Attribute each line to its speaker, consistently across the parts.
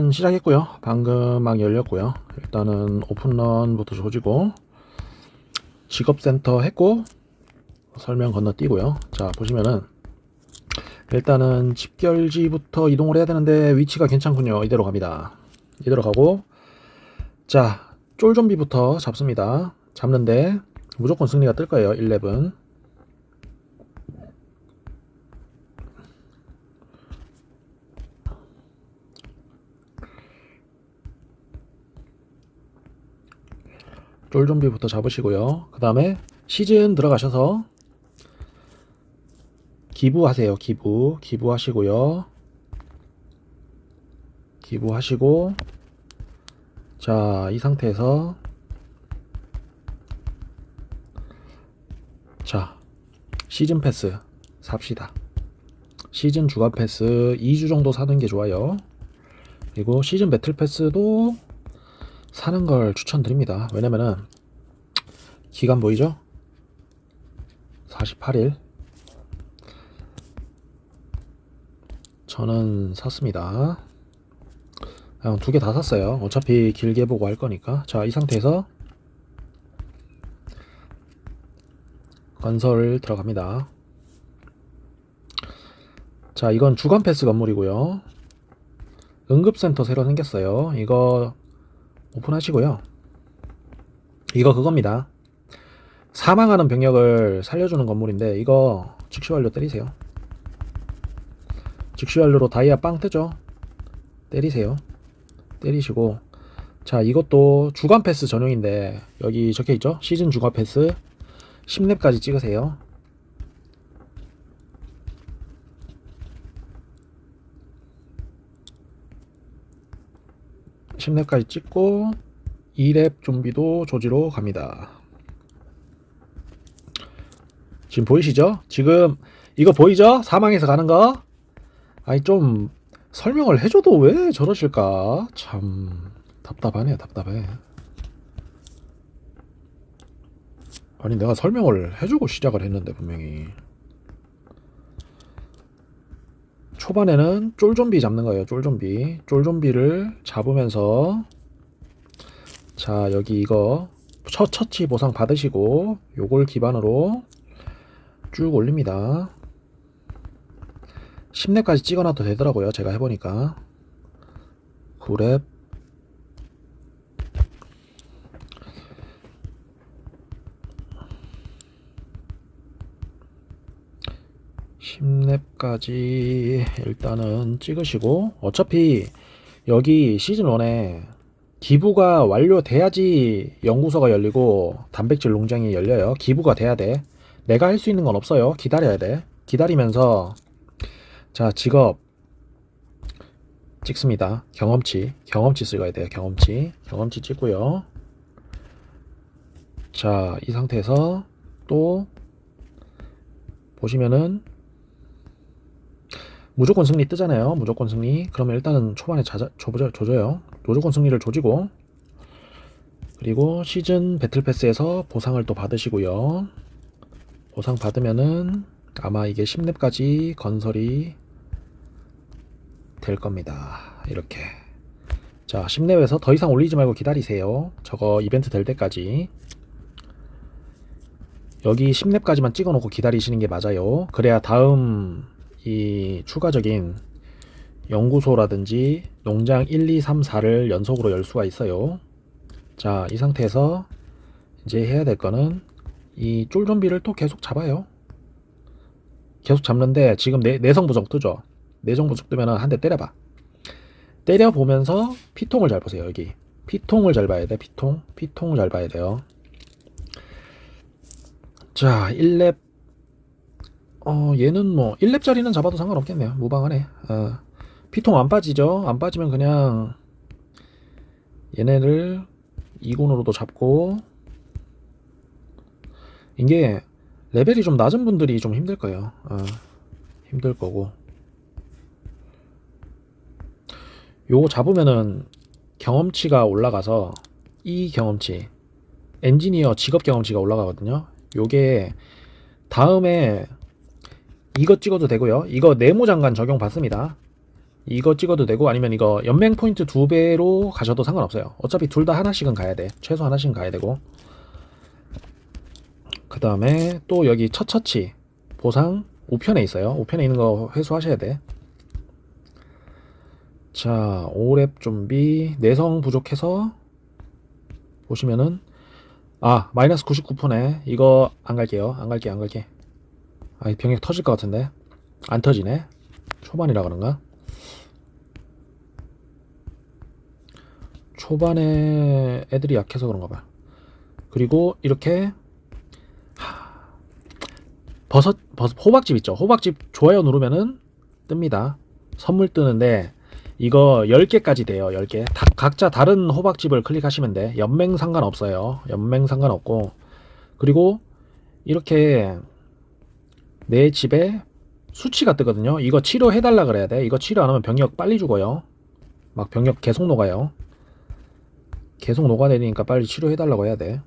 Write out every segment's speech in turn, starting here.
Speaker 1: 일단은 시작했고요. 방금 막 열렸고요. 일단은 오픈런부터 조지고 직업센터 했고 설명 건너뛰고요. 자 보시면은 일단은 집결지부터 이동을 해야 되는데 위치가 괜찮군요. 이대로 갑니다. 이대로 가고 자 쫄좀비부터 잡습니다. 잡는데 무조건 승리가 뜰 거예요. 11. 쫄좀비부터 잡으시고요. 그 다음에 시즌 들어가셔서 기부하세요. 기부. 기부하시고요. 기부하시고 자, 이 상태에서 자, 시즌 패스 삽시다. 시즌 주간 패스 2주 정도 사는 게 좋아요. 그리고 시즌 배틀 패스도 사는 걸 추천드립니다. 왜냐면은 기간 보이죠? 48일. 저는 샀습니다. 두 개 다 샀어요. 어차피 길게 보고 할 거니까. 자, 이 상태에서 건설 들어갑니다. 자, 이건 주간 패스 건물이고요. 응급센터 새로 생겼어요. 이거 오픈하시고요. 이거 그겁니다. 사망하는 병력을 살려주는 건물인데 이거 즉시 완료 때리세요. 즉시 완료로 다이아 빵 뜨죠? 때리세요. 때리시고 자 이것도 주간 패스 전용인데 여기 적혀 있죠? 시즌 주간 패스 10렙까지 찍으세요. 십 렙까지 찍고 2렙 좀비도 조지로 갑니다. 지금 보이시죠? 지금 이거 보이죠? 사망해서 가는 거? 아니 좀 설명을 해줘도 왜 저러실까? 참 답답하네요, 답답해. 아니 내가 설명을 해주고 시작을 했는데 분명히 초반에는 쫄좀비 잡는 거예요, 쫄좀비. 쫄좀비를 잡으면서 자 여기 이거 첫 처치 보상 받으시고 요걸 기반으로 쭉 올립니다. 10렙까지 찍어놔도 되더라고요. 제가 해보니까. 9렙. 십 렙까지 일단은 찍으시고 어차피 여기 시즌 1에 기부가 완료돼야지 연구소가 열리고 단백질 농장이 열려요. 기부가 돼야 돼. 내가 할 수 있는 건 없어요. 기다려야 돼. 기다리면서 자, 직업 찍습니다. 경험치. 경험치 찍어야 돼요. 경험치. 경험치 찍고요. 자, 이 상태에서 또 보시면은 무조건 승리 뜨잖아요. 무조건 승리. 그러면 일단은 초반에 자자, 조져, 조져요. 무조건 승리를 조지고 그리고 시즌 배틀 패스에서 보상을 또 받으시고요. 보상 받으면은 아마 이게 10렙까지 건설이 될 겁니다. 이렇게. 자, 10렙에서 더 이상 올리지 말고 기다리세요. 저거 이벤트 될 때까지. 여기 10렙까지만 찍어 놓고 기다리시는 게 맞아요. 그래야 다음 이 추가적인 연구소라든지 농장 1, 2, 3, 4를 연속으로 열 수가 있어요. 자, 이 상태에서 이제 해야 될 거는 이 쫄좀비를 또 계속 잡아요. 계속 잡는데 지금 내, 내성 부족 뜨죠? 내성 부족 뜨면은 한대 때려봐. 때려 보면서 피통을 잘 보세요. 여기 피통을 잘 봐야 돼. 피통, 피통을 잘 봐야 돼요. 자, 1렙 어, 얘는 뭐 1렙짜리는 잡아도 상관없겠네요. 무방하네. 어, 피통 안 빠지죠? 안 빠지면 그냥 얘네를 2군으로도 잡고 이게 레벨이 좀 낮은 분들이 좀 힘들 거예요. 어, 힘들 거고. 요거 잡으면은 경험치가 올라가서 이 경험치, 엔지니어 직업 경험치가 올라가거든요. 요게 다음에 이거 찍어도 되고요. 이거 네모 장관 적용 받습니다. 이거 찍어도 되고 아니면 이거 연맹 포인트 두 배로 가셔도 상관없어요. 어차피 둘 다 하나씩은 가야 돼. 최소 하나씩은 가야 되고. 그 다음에 또 여기 첫 처치 보상 우편에 있어요. 우편에 있는 거 회수하셔야 돼. 자, 5랩 좀비 내성 부족해서 보시면은 아 마이너스 99%네 이거 안 갈게요 안 갈게 안 갈게 아 병력 터질 것 같은데? 안 터지네? 초반이라 그런가? 초반에 애들이 약해서 그런가 봐. 그리고 이렇게 하, 버섯 버섯 호박집 있죠? 호박집 좋아요 누르면은 뜹니다. 선물 뜨는데 이거 10개까지 돼요 10개. 다- 각자 다른 호박집을 클릭하시면 돼. 연맹 상관없어요. 연맹 상관없고. 그리고 이렇게 내 집에 수치가 뜨거든요. 이거 치료해달라 그래야 돼. 이거 치료 안 하면 병력 빨리 죽어요. 막 병력 계속 녹아요. 계속 녹아내리니까 빨리 치료해달라고 해야 돼.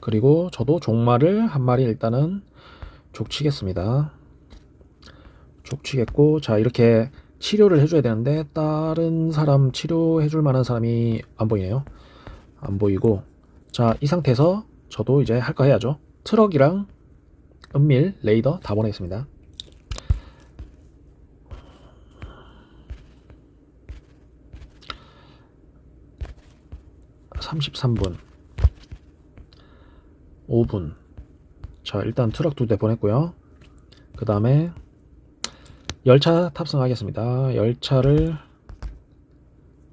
Speaker 1: 그리고 저도 종말을 한 마리 일단은 족치겠습니다. 족치겠고 자 이렇게 치료를 해줘야 되는데 다른 사람 치료해줄 만한 사람이 안 보이네요. 안 보이고. 자 이 상태에서 저도 이제 할 거 해야죠. 트럭이랑 은밀 레이더 다 보내겠습니다. (33분) (5분) 자 일단 트럭 두 대 보냈고요 그 다음에 열차 탑승하겠습니다. 열차를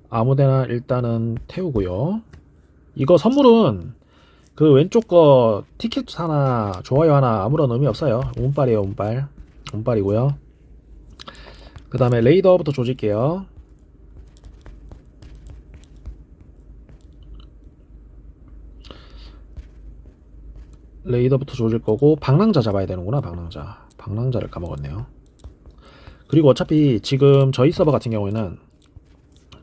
Speaker 1: 아무데나 일단은 태우고요. 이거 선물은 그 왼쪽 거 티켓 하나 좋아요 하나 아무런 의미 없어요. 운빨이에요 운빨. 운빨이고요. 그 다음에 레이더부터 조질게요. 레이더부터 조질 거고 방랑자 잡아야 되는구나 방랑자. 방랑자를 까먹었네요. 그리고 어차피 지금 저희 서버 같은 경우에는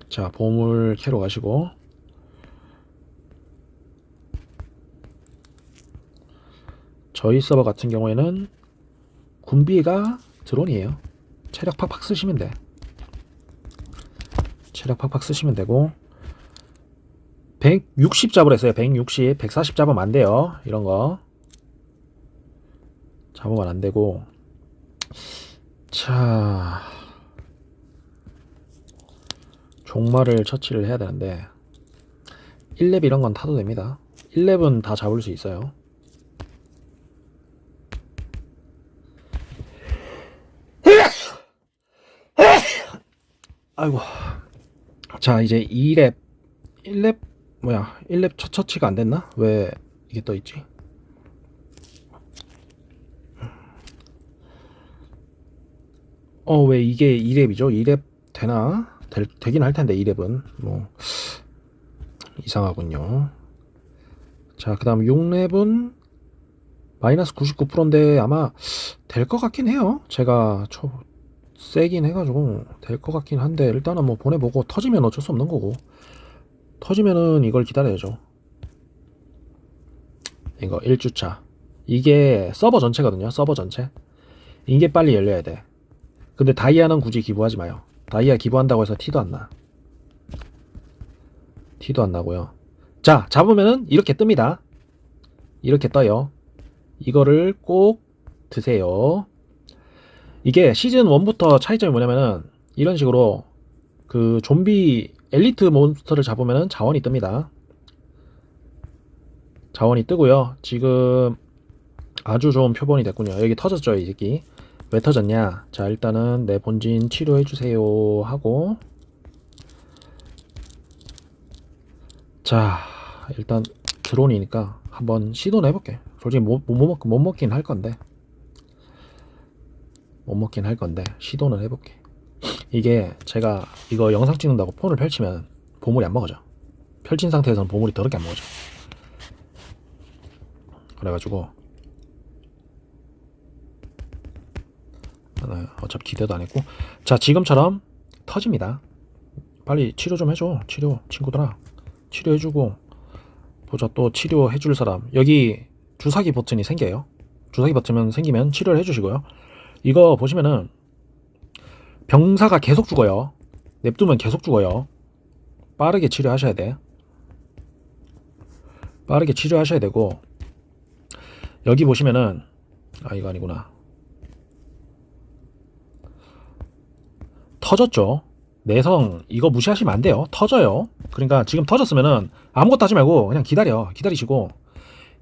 Speaker 1: 자 보물 캐러 가시고 저희 서버 같은 경우에는 군비가 드론이에요. 체력 팍팍 쓰시면 돼. 체력 팍팍 쓰시면 되고 160 잡으라 했어요. 160 140 잡으면 안 돼요. 이런 거. 잡으면 안 되고. 자. 종말을 처치를 해야 되는데 1렙 이런 건 타도 됩니다. 1렙은 다 잡을 수 있어요 아이고 자 이제 2렙 1렙 뭐야 1렙 첫 처치가 안 됐나? 왜 이게 떠 있지? 어, 왜 이게 2렙이죠? 2렙 되나? 될, 되긴 할 텐데, 2렙은. 뭐, 이상하군요. 자, 그 다음 6렙은 마이너스 99%인데 아마 될 것 같긴 해요. 제가 초, 세긴 해가지고 될 것 같긴 한데, 일단은 뭐 보내보고 터지면 어쩔 수 없는 거고. 터지면은 이걸 기다려야죠. 이거 1주차. 이게 서버 전체거든요. 서버 전체. 이게 빨리 열려야 돼. 근데 다이아는 굳이 기부하지 마요. 다이아 기부한다고 해서 티도 안 나. 티도 안 나고요. 자, 잡으면은 이렇게 뜹니다. 이렇게 떠요. 이거를 꼭 드세요. 이게 시즌 1부터 차이점이 뭐냐면은 이런 식으로 그 좀비 엘리트 몬스터를 잡으면은 자원이 뜹니다. 자원이 뜨고요. 지금 아주 좋은 표본이 됐군요. 여기 터졌죠, 이 새끼. 왜 터졌냐? 자, 일단은 내 본진 치료해 주세요 하고 자, 일단 드론이니까 한번 시도는 해볼게. 솔직히 못, 못, 먹, 못 먹긴 할 건데 못 먹긴 할 건데 시도는 해볼게. 이게 제가 이거 영상 찍는다고 폰을 펼치면 보물이 안 먹어져. 펼친 상태에서는 보물이 더럽게 안 먹어져. 그래가지고 네, 어차피 기대도 안 했고. 자 지금처럼 터집니다. 빨리 치료 좀 해줘 치료 친구들아. 치료해주고. 보자 또 치료해줄 사람. 여기 주사기 버튼이 생겨요. 주사기 버튼 생기면 치료를 해주시고요 이거 보시면은 병사가 계속 죽어요. 냅두면 계속 죽어요. 빠르게 치료하셔야 돼. 빠르게 치료하셔야 되고 여기 보시면은 아 이거 아니구나. 터졌죠. 내성 이거 무시하시면 안 돼요. 터져요. 그러니까 지금 터졌으면은 아무것도 하지 말고 그냥 기다려. 기다리시고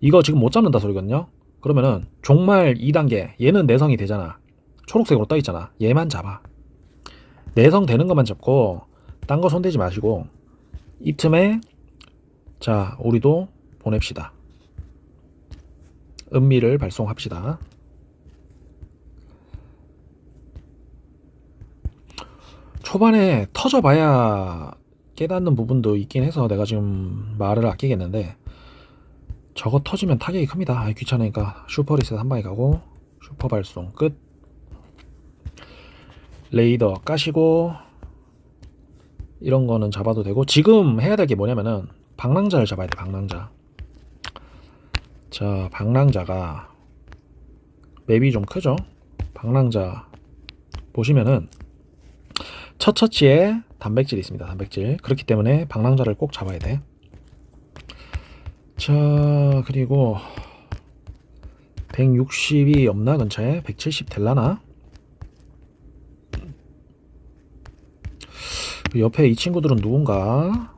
Speaker 1: 이거 지금 못 잡는다 소리거든요. 그러면은 종말 2단계 얘는 내성이 되잖아. 초록색으로 떠 있잖아. 얘만 잡아. 내성 되는 것만 잡고 딴 거 손대지 마시고 이 틈에 자 우리도 보냅시다. 은미를 발송합시다. 초반에 터져봐야 깨닫는 부분도 있긴 해서 내가 지금 말을 아끼겠는데 저거 터지면 타격이 큽니다. 아, 귀찮으니까 슈퍼리셋 한 방에 가고 슈퍼 발송 끝. 레이더 까시고 이런 거는 잡아도 되고 지금 해야 될 게 뭐냐면은 방랑자를 잡아야 돼. 방랑자. 자, 방랑자가 맵이 좀 크죠? 방랑자 보시면은 첫 처치에 단백질이 있습니다. 단백질. 그렇기 때문에 방랑자를 꼭 잡아야 돼. 자, 그리고 160이 없나 근처에 170 될라나? 그 옆에 이 친구들은 누군가?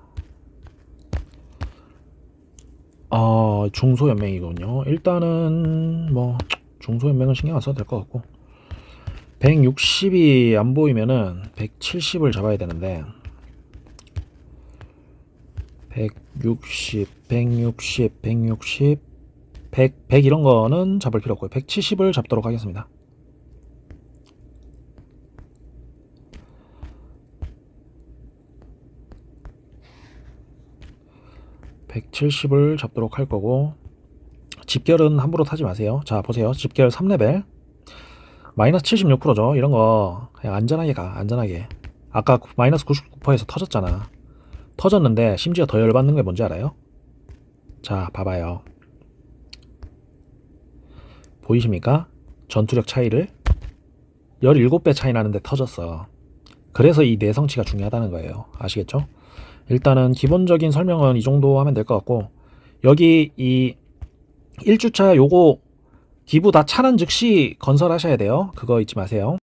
Speaker 1: 어, 중소연맹이군요. 일단은 뭐 중소연맹은 신경 안 써도 될 것 같고 160이 안 보이면은 170을 잡아야 되는데 160, 160, 160, 100, 100 이런 거는 잡을 필요 없고요. 170을 잡도록 하겠습니다. (170을) 잡도록 할 거고 집결은 함부로 타지 마세요 자 보세요 집결 3레벨 마이너스 76%죠. 이런 거 그냥 안전하게 가. 안전하게. 아까 마이너스 99%에서 터졌잖아. 터졌는데 심지어 더 열받는 게 뭔지 알아요? 자, 봐봐요. 보이십니까? 전투력 차이를 17배 차이 나는데 터졌어. 그래서 이 내성치가 중요하다는 거예요. 아시겠죠? 일단은 기본적인 설명은 이 정도 하면 될 것 같고 여기 이 1주차 요거 기부 다 차는 즉시 건설하셔야 돼요. 그거 잊지 마세요.